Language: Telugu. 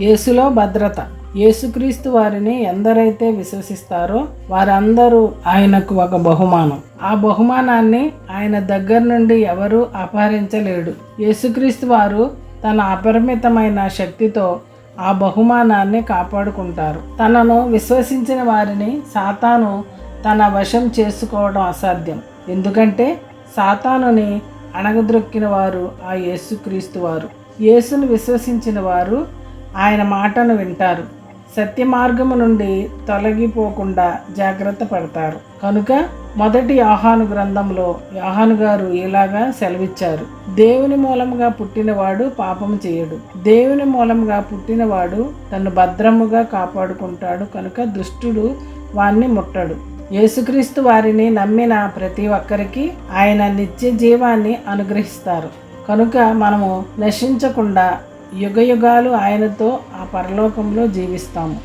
యేసులో భద్రత. యేసుక్రీస్తు వారిని ఎందరైతే విశ్వసిస్తారో వారందరూ ఆయనకు ఒక బహుమానం. ఆ బహుమానాన్ని ఆయన దగ్గర నుండి ఎవరూ అపహరించలేడు. యేసుక్రీస్తు వారు తన అపరిమితమైన శక్తితో ఆ బహుమానాన్ని కాపాడుకుంటారు. తనను విశ్వసించిన వారిని సాతాను తన వశం చేసుకోవడం అసాధ్యం. ఎందుకంటే సాతానుని అణగద్రొక్కిన వారు ఆ యేసుక్రీస్తు వారు. యేసును విశ్వసించిన వారు ఆయన మాటను వింటారు. సత్యమార్గము నుండి తొలగిపోకుండా జాగ్రత్త పడతారు. కనుక మొదటి యాహాను గ్రంథంలో యాహాను గారు ఇలాగా సెలవిచ్చారు. దేవుని మూలముగా పుట్టినవాడు పాపము చేయడు. దేవుని మూలంగా పుట్టినవాడు తను భద్రముగా కాపాడుకుంటాడు. కనుక దుష్టుడు వాణ్ణి ముట్టడు. యేసుక్రీస్తు వారిని నమ్మిన ప్రతి ఒక్కరికి ఆయన నిత్య జీవాన్ని అనుగ్రహిస్తారు. కనుక మనము నశించకుండా యుగయుగాలు ఆయనతో ఆ పరలోకంలో జీవిస్తాము.